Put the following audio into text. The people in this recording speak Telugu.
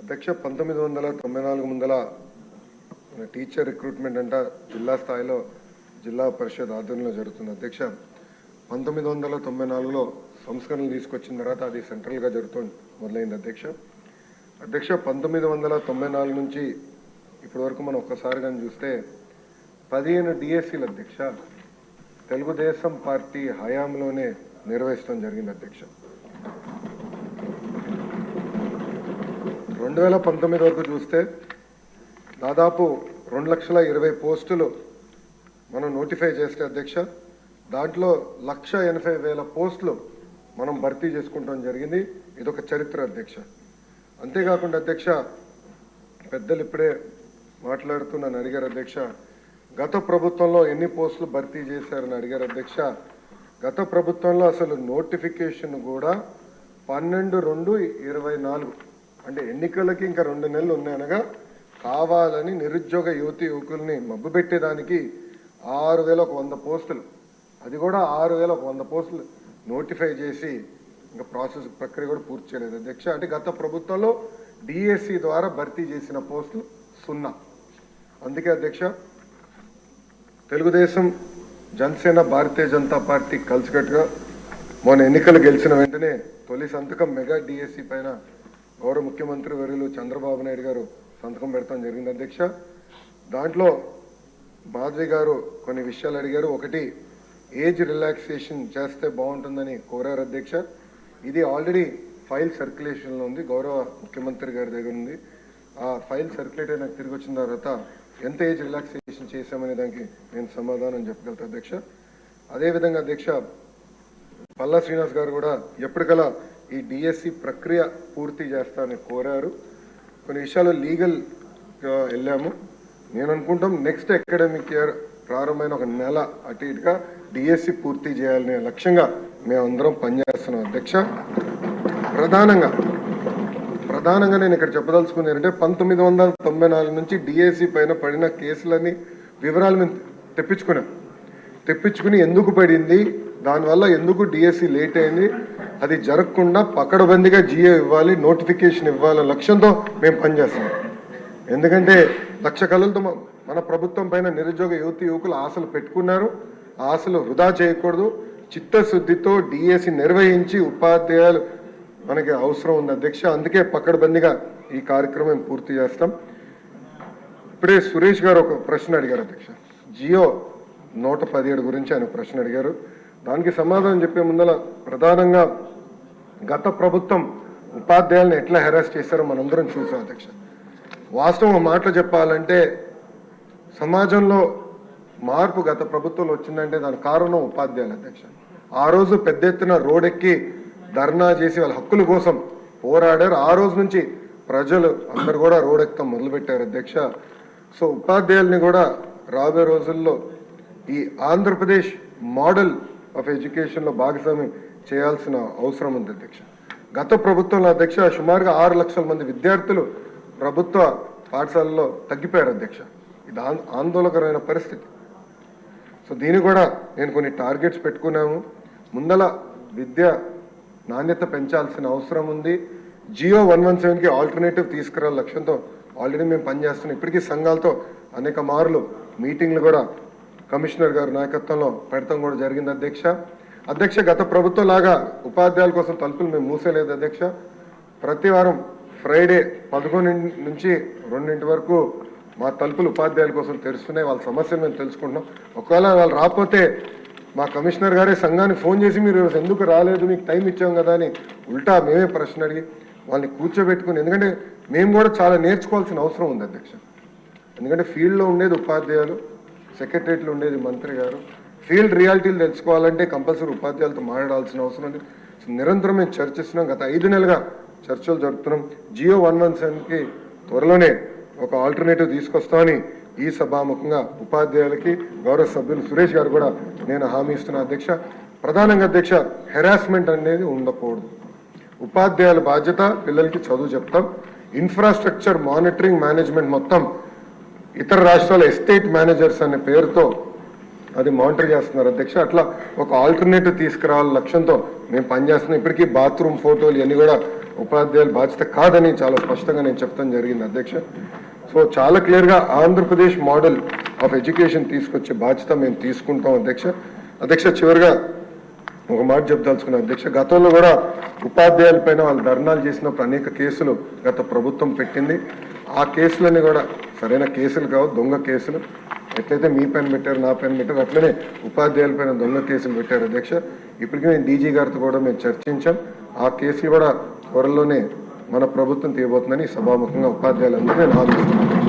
అధ్యక్ష పంతొమ్మిది వందల తొంభై నాలుగు ముందల మన టీచర్ రిక్రూట్మెంట్ అంట జిల్లా స్థాయిలో జిల్లా పరిషత్ ఆధ్వర్యంలో జరుగుతుంది. అధ్యక్ష పంతొమ్మిది వందల తొంభై నాలుగులో సంస్కరణలు తీసుకొచ్చిన తర్వాత అది సెంట్రల్గా జరుగుతుంది మొదలైంది అధ్యక్ష. అధ్యక్ష పంతొమ్మిది వందల తొంభై నాలుగు నుంచి ఇప్పటి వరకు మనం ఒక్కసారి కానీ చూస్తే పదిహేను డిఎస్సీలు అధ్యక్ష తెలుగుదేశం పార్టీ హయాంలోనే నిర్వహించడం జరిగింది అధ్యక్ష. రెండు వేల పంతొమ్మిది వరకు చూస్తే దాదాపు రెండు లక్షల ఇరవై పోస్టులు మనం నోటిఫై చేస్తే అధ్యక్ష దాంట్లో లక్ష ఎనభై వేల పోస్టులు మనం భర్తీ చేసుకుంటాం జరిగింది. ఇదొక చరిత్ర అధ్యక్ష. అంతేకాకుండా అధ్యక్ష పెద్దలు ఇప్పుడే మాట్లాడుతూ నన్ను అడిగారు అధ్యక్ష గత ప్రభుత్వంలో ఎన్ని పోస్టులు భర్తీ చేశారని అడిగారు అధ్యక్ష గత ప్రభుత్వంలో అసలు నోటిఫికేషన్ కూడా పన్నెండు రెండు ఇరవై నాలుగు. అంటే ఎన్నికలకి ఇంకా రెండు నెలలు ఉన్నాయనగా కావాలని నిరుద్యోగ యువతి యువకుల్ని మబ్బు పెట్టేదానికి ఆరు వేల ఒక వంద పోస్టులు. అది కూడా ఆరు వేల ఒక వంద పోస్టులు నోటిఫై చేసి ఇంకా ప్రాసెస్ ప్రక్రియ కూడా పూర్తి చేయలేదు. అధ్యక్ష అంటే గత ప్రభుత్వంలో డిఎస్సి ద్వారా భర్తీ చేసిన పోస్టులు సున్నా. అందుకే అధ్యక్ష తెలుగుదేశం జనసేన భారతీయ జనతా పార్టీ కలిసికట్టుగా మొన్న ఎన్నికలు గెలిచిన వెంటనే తొలి సంతకం మెగా డిఎస్సి పైన గౌరవ ముఖ్యమంత్రి వర్యులు చంద్రబాబు నాయుడు గారు సంతకం పెడతాం జరిగింది అధ్యక్ష. దాంట్లో మాధవి గారు కొన్ని విషయాలు అడిగారు. ఒకటి ఏజ్ రిలాక్సేషన్ చేస్తే బాగుంటుందని కోరారు అధ్యక్ష. ఇది ఆల్రెడీ ఫైల్ సర్క్యులేషన్లో ఉంది. గౌరవ ముఖ్యమంత్రి గారి దగ్గర ఉంది. ఆ ఫైల్ సర్క్యులేట్ అయినా తిరిగి వచ్చిన తర్వాత ఎంత ఏజ్ రిలాక్సేషన్ చేశామనే దానికి నేను సమాధానం చెప్పగలుగుతా అధ్యక్ష. అదేవిధంగా అధ్యక్ష పల్లా శ్రీనివాస్ గారు కూడా ఎప్పటికలా ఈ డిఎస్సి ప్రక్రియ పూర్తి చేస్తానని కోరారు. కొన్ని విషయాలు లీగల్ వెళ్ళాము. నేను అనుకుంటాం నెక్స్ట్ అకాడమిక్ ఇయర్ ప్రారంభమైన ఒక నెల అటు ఇటుగా డిఎస్సి పూర్తి చేయాలనే లక్ష్యంగా మేమందరం పనిచేస్తున్నాం. అధ్యక్ష ప్రధానంగా ప్రధానంగా నేను ఇక్కడ చెప్పదలుచుకుంది ఏంటంటే పంతొమ్మిది వందల తొంభై నాలుగు నుంచి డిఎస్సి పైన పడిన కేసులన్నీ వివరాలు మేము తెప్పించుకున్నాం. తెప్పించుకుని ఎందుకు పడింది? దానివల్ల ఎందుకు డిఎస్సి లేట్ అయింది? అది జరగకుండా పకడబందిగా జియో ఇవ్వాలి నోటిఫికేషన్ ఇవ్వాలనే లక్ష్యంతో మేము పనిచేస్తాం. ఎందుకంటే లక్ష కళలతో మన ప్రభుత్వం పైన నిరుద్యోగ యువతి యువకులు ఆశలు పెట్టుకున్నారు. ఆశలు వృధా చేయకూడదు. చిత్తశుద్ధితో డిఎస్సి నిర్వహించి ఉపాధ్యాయులు మనకి అవసరం ఉంది అధ్యక్ష. అందుకే పక్కడబందిగా ఈ కార్యక్రమం పూర్తి చేస్తాం. ఇప్పుడే సురేష్ గారు ఒక ప్రశ్న అడిగారు అధ్యక్ష. జియో నూట పదిహేడు గురించి ఆయన ప్రశ్న అడిగారు. దానికి సమాధానం చెప్పే ముందల ప్రధానంగా గత ప్రభుత్వం ఉపాధ్యాయులను ఎట్లా హెరాస్ చేశారో మనందరం చూసాం అధ్యక్ష. వాస్తవం మాటలు చెప్పాలంటే సమాజంలో మార్పు గత ప్రభుత్వంలో వచ్చిందంటే దాని కారణం ఉపాధ్యాయులు అధ్యక్ష. ఆ రోజు పెద్ద ఎత్తున రోడెక్కి ధర్నా చేసి వాళ్ళ హక్కుల కోసం పోరాడారు. ఆ రోజు నుంచి ప్రజలు అందరు కూడా రోడెక్కడం మొదలుపెట్టారు అధ్యక్ష. సో ఉపాధ్యాయుల్ని కూడా రాబోయే రోజుల్లో ఈ ఆంధ్రప్రదేశ్ మోడల్ ఆఫ్ ఎడ్యుకేషన్లో భాగస్వామి చేయాల్సిన అవసరం ఉంది అధ్యక్ష. గత ప్రభుత్వంలో అధ్యక్ష సుమారుగా ఆరు లక్షల మంది విద్యార్థులు ప్రభుత్వ పాఠశాలలో తగ్గిపోయారు అధ్యక్ష. ఇది ఆంద- ఆందోళనకరమైన పరిస్థితి. సో దీన్ని కూడా నేను కొన్ని టార్గెట్స్ పెట్టుకున్నాము. ముందల విద్య నాణ్యత పెంచాల్సిన అవసరం ఉంది. జియో వన్ వన్ సెవెన్కి ఆల్టర్నేటివ్ తీసుకురా లక్ష్యంతో ఆల్రెడీ మేము పనిచేస్తున్నాం. ఇప్పటికీ సంఘాలతో అనేక మార్లు మీటింగ్లు కూడా కమిషనర్ గారి నాయకత్వంలో పెడతాం కూడా జరిగింది అధ్యక్ష. అధ్యక్ష గత ప్రభుత్వం లాగా ఉపాధ్యాయుల కోసం తలుపులు మేము మూసేలేదు అధ్యక్ష. ప్రతి వారం ఫ్రైడే పదకొండు నుంచి రెండింటి వరకు మా తలుపులు ఉపాధ్యాయుల కోసం తెరుస్తున్నాయి. వాళ్ళ సమస్యలు మేము తెలుసుకుంటున్నాం. ఒకవేళ వాళ్ళు రాకపోతే మా కమిషనర్ గారే సంఘానికి ఫోన్ చేసి మీరు ఎందుకు రాలేదు? మీకు టైం ఇచ్చాం కదా అని ఉల్టా మేమే ప్రశ్న అడిగి వాళ్ళని కూర్చోబెట్టుకుని ఎందుకంటే మేము కూడా చాలా నేర్చుకోవాల్సిన అవసరం ఉంది అధ్యక్ష. ఎందుకంటే ఫీల్డ్లో ఉండేది ఉపాధ్యాయులు సెక్రటరీలో ఉండేది మంత్రి గారు. ఫీల్డ్ రియాలిటీలు తెలుసుకోవాలంటే కంపల్సరీ ఉపాధ్యాయులతో మాట్లాడాల్సిన అవసరం ఉంది. నిరంతరం మేము చర్చిస్తున్నాం. గత ఐదు నెలలుగా చర్చలు జరుపుతున్నాం. జియో వన్ వన్ సెవెన్కి త్వరలోనే ఒక ఆల్టర్నేటివ్ తీసుకొస్తామని ఈ సభాముఖంగా ఉపాధ్యాయులకి గౌరవ సభ్యులు సురేష్ గారు కూడా నేను హామీ ఇస్తున్న అధ్యక్ష. ప్రధానంగా అధ్యక్ష హెరాస్మెంట్ అనేది ఉండకూడదు. ఉపాధ్యాయుల బాధ్యత పిల్లలకి చదువు చెప్తాం. ఇన్ఫ్రాస్ట్రక్చర్ మానిటరింగ్ మేనేజ్మెంట్ మొత్తం ఇతర రాష్ట్రాల ఎస్టేట్ మేనేజర్స్ అనే పేరుతో అది మానిటర్ చేస్తున్నారు. అధ్యక్ష అట్లా ఒక ఆల్టర్నేటివ్ తీసుకురావాలని లక్ష్యంతో మేము పనిచేస్తున్నాం. ఇప్పటికీ బాత్రూమ్ ఫోటోలు ఇవన్నీ కూడా ఉపాధ్యాయుల బాధ్యత కాదని చాలా స్పష్టంగా నేను చెప్తాను జరిగింది అధ్యక్ష. సో చాలా క్లియర్గా ఆంధ్రప్రదేశ్ మోడల్ ఆఫ్ ఎడ్యుకేషన్ తీసుకొచ్చే బాధ్యత మేము తీసుకుంటాం అధ్యక్ష. అధ్యక్ష చివరిగా ఒక మాట చెప్పదలుచుకున్న అధ్యక్ష గతంలో కూడా ఉపాధ్యాయుల పైన వాళ్ళు ధర్నాలు చేసినప్పుడు అనేక కేసులు గత ప్రభుత్వం పెట్టింది. ఆ కేసులన్నీ కూడా సరైన కేసులు కావు దొంగ కేసులు. ఎట్లయితే మీ పైన పెట్టారు నా పైన పెట్టారు అట్లనే ఉపాధ్యాయుల పైన దొంగ కేసులు పెట్టారు. అధ్యక్ష ఇప్పటికీ మేము డీజీ గారితో కూడా మేము చర్చించాం. ఆ కేసులు కూడా త్వరలోనే మన ప్రభుత్వం తీయబోతుందని సభాముఖంగా ఉపాధ్యాయులందరూ నేను ఆలోచిస్తున్నాను